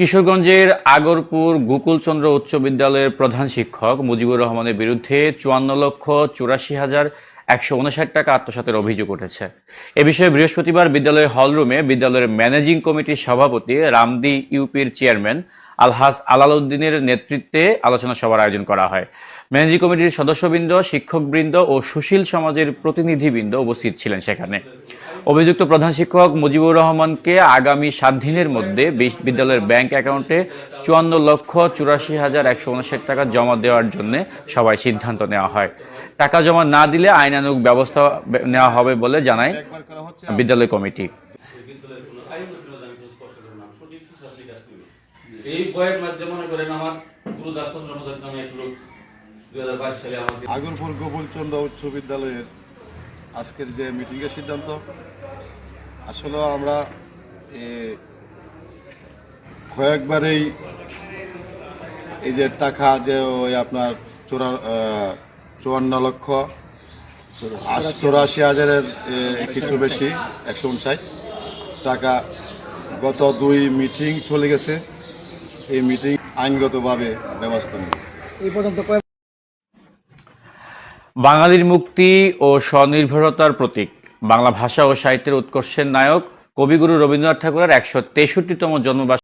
কিশোরগঞ্জের আগরপুর গোকুলচন্দ্র উচ্চ বিদ্যালয়ের প্রধান শিক্ষক মুজিবুর রহমানের বিরুদ্ধে চুয়ান্ন লক্ষ চুরাশি হাজার একশো উনষাট টাকা আত্মসাতের অভিযোগ উঠেছে। এ বিষয়ে বৃহস্পতিবার বিদ্যালয়ের হলরুমে বিদ্যালয়ের ম্যানেজিং কমিটির সভাপতি রামদি ইউপির চেয়ারম্যান আলহাজ আলালউদ্দিনের নেতৃত্বে আলোচনা সভার আয়োজন করা হয়। ম্যানেজিং কমিটির সদস্যবৃন্দ, শিক্ষকবৃন্দ ও সুশীল সমাজের প্রতিনিধিবৃন্দ উপস্থিত ছিলেন সেখানে। অভিযুক্ত প্রধান শিক্ষক মুজিবুর রহমানকে আগামী সাত দিনের মধ্যে বিদ্যালয়ের ব্যাংক অ্যাকাউন্টে চুয়ান্ন লক্ষ চুরাশি হাজার একশো উনষাট টাকা জমা দেওয়ার জন্য সবাই সিদ্ধান্ত নেওয়া হয়। টাকা জমা না দিলে আইনানুগ ব্যবস্থা নেওয়া হবে বলে জানায় বিদ্যালয় কমিটি। এই বইয়ের মাধ্যমে মনে করেন আমার চন্দ্র নামে এক লোক দুই সালে আমাকে আগরপুর গোকুলচন্দ্র উচ্চ বিদ্যালয়ের আজকের যে মিটিংয়ের সিদ্ধান্ত আসলে আমরা কয়েকবারেই এই যে টাকা যে ওই আপনার চোরা চুয়ান্ন লক্ষ চৌরাশি হাজারের এ, কিছু বেশি একশো উনষাট টাকা গত দুই মিটিং চলে গেছে। এই মিটিং আইনগতভাবে ব্যবস্থা নেবে। এই পর্যন্ত বাঙালির মুক্তি ও স্বনির্ভরতার প্রতীক। বাংলা ভাষা ও সাহিত্যের উৎকর্ষের নায়ক কবিগুরু রবীন্দ্রনাথ ঠাকুরের একশো তেষট্টিতম জন্মবার্ষিকী।